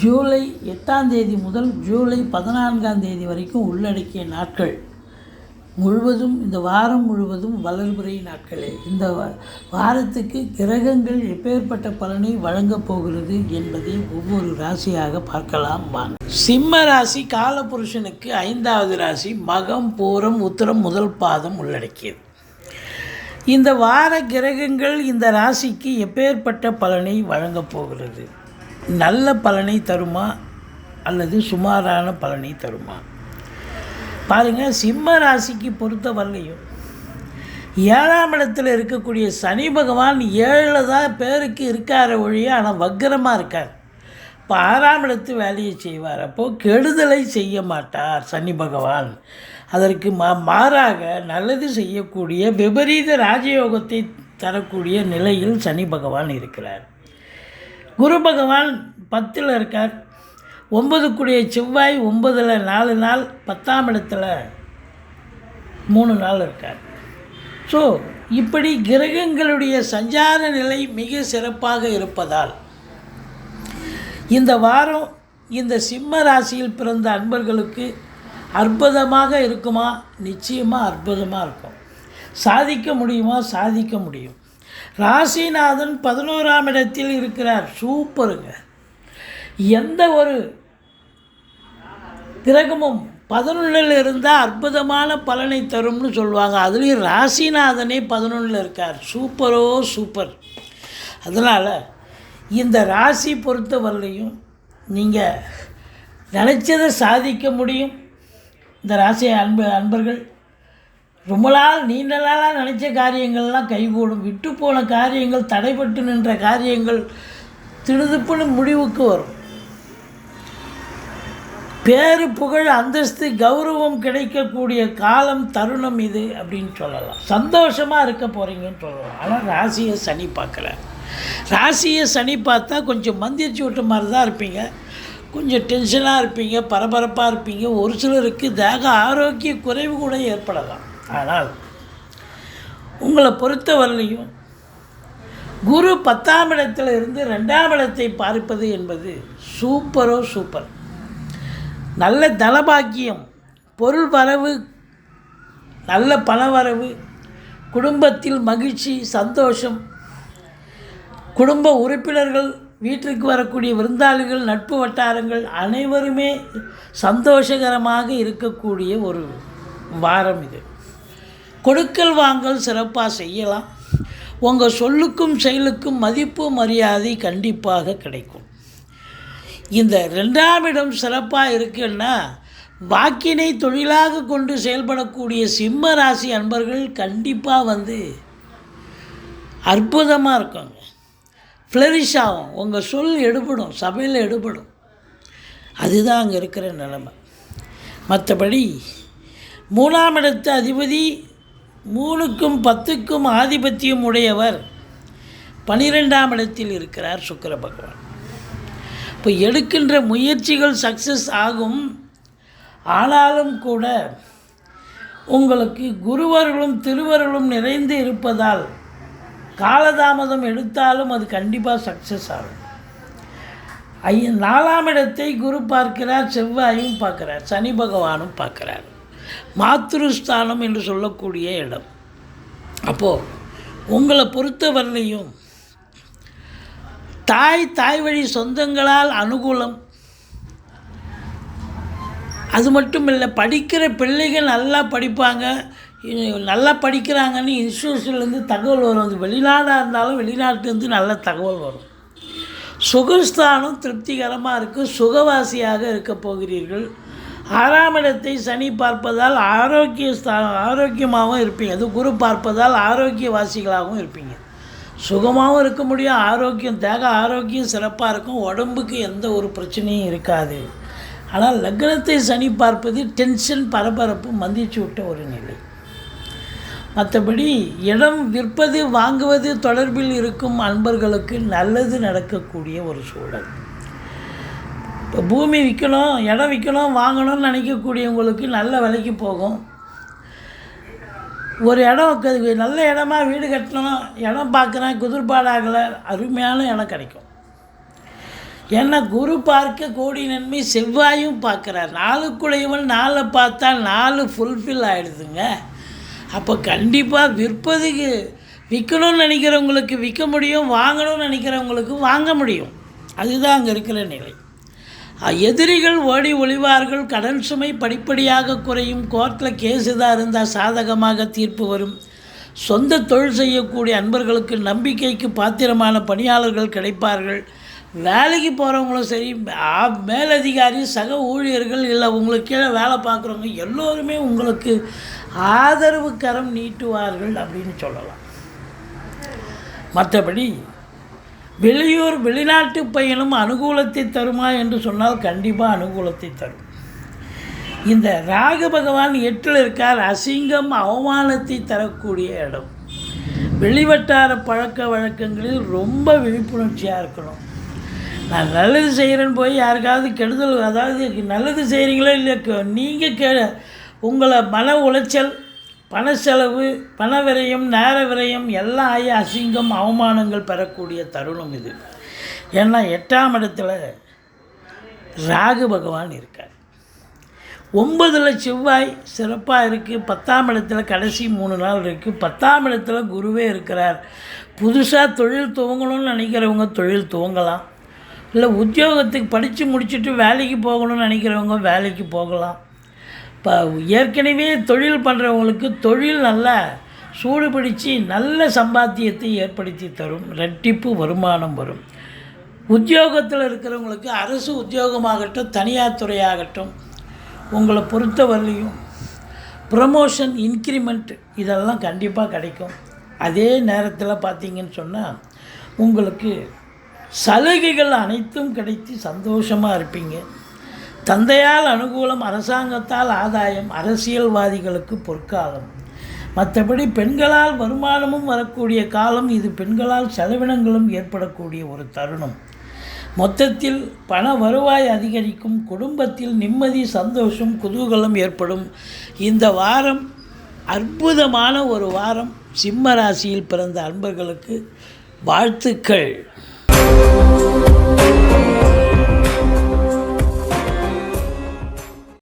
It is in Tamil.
ஜூலை எட்டாம் தேதி முதல் ஜூலை பதினான்காம் தேதி வரைக்கும் உள்ளடக்கிய நாட்கள் முழுவதும் இந்த வாரம் முழுவதும் வளர்புரை நாட்களே. இந்த வாரத்துக்கு கிரகங்கள் எப்பேற்பட்ட பலனை வழங்கப் போகிறது என்பதை ஒவ்வொரு ராசியாக பார்க்கலாம். வாங்க. சிம்ம ராசி காலபுருஷனுக்கு ஐந்தாவது ராசி மகம் பூரம் உத்தரம் முதல் பாதம் உள்ளடக்கியது. இந்த வார கிரகங்கள் இந்த ராசிக்கு எப்பேற்பட்ட பலனை வழங்கப் போகிறது? நல்ல பலனை தருமா அல்லது சுமாரான பலனை தருமா? பாருங்கள் சிம்ம ராசிக்கு பொறுத்த வரலையும் ஏழாம் இடத்துல இருக்கக்கூடிய சனி பகவான் ஏழில் தான் பேருக்கு இருக்கார ஒழிய ஆனால் வக்கரமாக இருக்கார். இப்போ ஆறாம் இடத்து வேலையை செய்வார். அப்போது கெடுதலை செய்ய மாட்டார் சனி பகவான். அதற்கு மா மாறாக நல்லது செய்யக்கூடிய விபரீத ராஜயோகத்தை தரக்கூடிய நிலையில் சனி பகவான் இருக்கிறார். குரு பகவான் பத்தில் இருக்கார். ஒன்பதுக்குடைய செவ்வாய் ஒன்பதில் நாலு நாள் பத்தாம் இடத்துல மூணு நாள் இருக்கார். ஸோ இப்படி கிரகங்களுடைய சஞ்சார நிலை மிக சிறப்பாக இருப்பதால் இந்த வாரம் இந்த சிம்ம ராசியில் பிறந்த அன்பர்களுக்கு அற்புதமாக இருக்குமா? நிச்சயமாக அற்புதமாக இருக்கும். சாதிக்க முடியுமா? சாதிக்க முடியும். ராசிநாதன் பதினோராம் இடத்தில் இருக்கிறார். சூப்பருங்க. எந்த ஒரு கிரகமும் பதினொன்றில் இருந்தால் அற்புதமான பலனை தரும்னு சொல்லுவாங்க. அதுலேயும் ராசிநாதனே பதினொன்றில் இருக்கார். சூப்பரோ சூப்பர். அதனால் இந்த ராசி பொறுத்தவரையும் நீங்கள் நினச்சதை சாதிக்க முடியும். இந்த ராசி அன்பு அன்பர்கள் ரொம்ப நாள் நீண்ட நாளாக நினச்ச காரியங்கள்லாம் கைகூடும். விட்டு போன காரியங்கள் தடைப்பட்டு நின்ற காரியங்கள் திடுதுப்புன்னு முடிவுக்கு வரும். பேரு புகழ் அந்தஸ்து கௌரவம் கிடைக்கக்கூடிய காலம் தருணம் இது அப்படின்னு சொல்லலாம். சந்தோஷமாக இருக்க போகிறீங்கன்னு சொல்லலாம். ஆனால் ராசியை சனி பார்க்கல. ராசியை சனி பார்த்தா கொஞ்சம் மந்திரிச்சு விட்ட மாதிரி தான் இருப்பீங்க. கொஞ்சம் டென்ஷனாக இருப்பீங்க பரபரப்பாக இருப்பீங்க. ஒரு சிலருக்கு தேக ஆரோக்கிய குறைவு கூட ஏற்படலாம். ஆனால் உங்களை பொறுத்தவரையிலையும் குரு பத்தாம் இடத்துல இருந்து ரெண்டாம் இடத்தை பார்ப்பது என்பது சூப்பரோ சூப்பர். நல்ல தனபாக்கியம் பொருள் வரவு நல்ல பணவரவு குடும்பத்தில் மகிழ்ச்சி சந்தோஷம். குடும்ப உறுப்பினர்கள் வீட்டிற்கு வரக்கூடிய விருந்தாளிகள் நட்பு வட்டாரங்கள் அனைவருமே சந்தோஷகரமாக இருக்கக்கூடிய ஒரு வாரம் இது. கொடுக்கல் வாங்கல் சிறப்பாக செய்யலாம். உங்கள் சொல்லுக்கும் செயலுக்கும் மதிப்பு மரியாதை கண்டிப்பாக கிடைக்கும். இந்த ரெண்டாம் இடம் சிறப்பாக இருக்குன்னா வாக்கினை தொழிலாக கொண்டு செயல்படக்கூடிய சிம்ம ராசி அன்பர்கள் கண்டிப்பாக வந்து அற்புதமாக இருக்காங்க. ஃப்ளரிஷ் ஆகும். உங்கள் சொல் எடுபடும் சபையில் எடுபடும். அதுதான் அங்கே இருக்கிற நிலைமை. மற்றபடி மூணாம் இடத்து அதிபதி மூணுக்கும் பத்துக்கும் ஆதிபத்தியம் உடையவர் பனிரெண்டாம் இடத்தில் இருக்கிறார் சுக்கர பகவான். இப்போ எடுக்கின்ற முயற்சிகள் சக்ஸஸ் ஆகும். ஆனாலும் கூட உங்களுக்கு குருவர்களும் திருவர்களும் நிறைந்து இருப்பதால் காலதாமதம் எடுத்தாலும் அது கண்டிப்பாக சக்ஸஸ் ஆகும். ஐய நாலாம் இடத்தை குரு பார்க்கிறார் செவ்வாயும் பார்க்கிறார் சனி பகவானும் பார்க்கிறார். மாத்ருஸ்தானம் என்று சொல்லக்கூடிய இடம். அப்போது உங்களை பொறுத்தவரையிலையும் தாய் தாய் வழி சொந்தங்களால் அனுகூலம். அது மட்டும் இல்லை படிக்கிற பிள்ளைகள் நல்லா படிப்பாங்க. நல்லா படிக்கிறாங்கன்னு இன்ஸ்டியூஷன்லேருந்து தகவல் வரும். அது வெளிநாடாக இருந்தாலும் வெளிநாட்டிலேருந்து நல்ல தகவல் வரும். சுகஸ்தானம் திருப்திகரமாக இருக்குது சுகவாசியாக இருக்க போகிறீர்கள். ஆறாம் இடத்தை சனி பார்ப்பதால் ஆரோக்கிய ஸ்தா ஆரோக்கியமாகவும் இருப்பீங்க. அது குரு பார்ப்பதால் ஆரோக்கியவாசிகளாகவும் இருப்பீங்க. சுகமாகவும் இருக்க முடியும் ஆரோக்கியம் தேக ஆரோக்கியம் சிறப்பாக இருக்கும் உடம்புக்கு எந்த ஒரு பிரச்சனையும் இருக்காது. ஆனால் லக்னத்தை சனி பார்ப்பது டென்ஷன் பரபரப்பு மந்திச்சு விட்ட ஒரு நிலை. மற்றபடி இடம் விற்பது வாங்குவது தொடர்பில் இருக்கும் அன்பர்களுக்கு நல்லது நடக்கக்கூடிய ஒரு சூழல். இப்போ பூமி விற்கணும் இடம் விற்கணும் வாங்கணும்னு நினைக்கக்கூடியவங்களுக்கு நல்ல விலைக்கு போகும். ஒரு இடம் நல்ல இடமா வீடு கட்டணும் இடம் பார்க்குறேன் குதிர்பாடாகலை அருமையான இடம் கிடைக்கும். ஏன்னா குரு பார்க்க கோடி நன்மை செவ்வாயும் பார்க்குறார். நாளுக்குடையவன் நாளை பார்த்தா நாலு ஃபுல்ஃபில் ஆகிடுதுங்க அப்போ கண்டிப்பாக விற்பதுக்கு விற்கணும்னு நினைக்கிறவங்களுக்கு விற்க முடியும் வாங்கணும்னு நினைக்கிறவங்களுக்கு வாங்க முடியும். அதுதான் அங்கே இருக்கிற நிலை. எதிரிகள் ஓடி ஒளிவார்கள் கடன் சுமை படிப்படியாக குறையும் கோர்ட்டில் கேஸ் எதாக இருந்தால் சாதகமாக தீர்ப்பு வரும். சொந்த தொழில் செய்யக்கூடிய அன்பர்களுக்கு நம்பிக்கைக்கு பாத்திரமான பணியாளர்கள் கிடைப்பார்கள். வேலைக்கு போகிறவங்களும் சரி மேலதிகாரி சக ஊழியர்கள் இல்லை உங்களுக்கு கீழே வேலை பார்க்குறவங்க எல்லோருமே உங்களுக்கு ஆதரவு கரம் நீட்டுவார்கள் அப்படின்னு சொல்லலாம். மற்றபடி வெளியூர் வெளிநாட்டு பயணம் அனுகூலத்தை தருமா என்று சொன்னால் கண்டிப்பாக அனுகூலத்தை தரும். இந்த ராக பகவான் எட்டில் இருக்கார். அசிங்கம் அவமானத்தை தரக்கூடிய இடம். வெளிவட்டார பழக்க வழக்கங்களில் ரொம்ப விழிப்புணர்ச்சியாக இருக்கணும். நான் நல்லது செய்கிறேன்னு போய் யாருக்காவது கெடுதல் அதாவது நல்லது செய்கிறீங்களோ இல்லை நீங்கள் கே உங்களை மன உளைச்சல் பண செலவு பண விரயம் நேர விரயம் எல்லாம் ஆகி அசிங்கம் அவமானங்கள் பெறக்கூடிய தருணம் இது. ஏன்னா எட்டாம் இடத்துல ராகு பகவான் இருக்கார். ஒன்பதில் செவ்வாய் சிறப்பாக இருக்குது பத்தாம் இடத்துல கடைசி மூணு நாள் இருக்குது பத்தாம் இடத்துல குருவே இருக்கிறார். புதுசாக தொழில் துவங்கணும்னு நினைக்கிறவங்க தொழில் துவங்கலாம். இல்லை உத்தியோகத்துக்கு படித்து முடிச்சுட்டு வேலைக்கு போகணும்னு நினைக்கிறவங்க வேலைக்கு போகலாம். இப்போ ஏற்கனவே தொழில் பண்ணுறவங்களுக்கு தொழில் நல்லா சூடு பிடிச்சி நல்ல சம்பாத்தியத்தை ஏற்படுத்தி தரும். ரெட்டிப்பு வருமானம் வரும். உத்தியோகத்தில் இருக்கிறவங்களுக்கு அரசு உத்தியோகமாகட்டும் தனியார் துறையாகட்டும் உங்களை பொறுத்தவரையும் ப்ரமோஷன் இன்க்ரிமெண்ட் இதெல்லாம் கண்டிப்பாக கிடைக்கும். அதே நேரத்தில் பார்த்தீங்கன்னு சொன்னால் உங்களுக்கு சலுகைகள் அனைத்தும் கிடைத்து சந்தோஷமாக இருப்பீங்க. தந்தையால் அனுகூலம் அரசாங்கத்தால் ஆதாயம் அரசியல்வாதிகளுக்கு பொற்காலம். மற்றபடி பெண்களால் வருமானமும் வரக்கூடிய காலம் இது பெண்களால் செலவினங்களும் ஏற்படக்கூடிய ஒரு தருணம். மொத்தத்தில் பண வருவாய் அதிகரிக்கும் குடும்பத்தில் நிம்மதி சந்தோஷம் குதூகலம் ஏற்படும். இந்த வாரம் அற்புதமான ஒரு வாரம். சிம்ம ராசியில் பிறந்த அன்பர்களுக்கு வாழ்த்துக்கள்.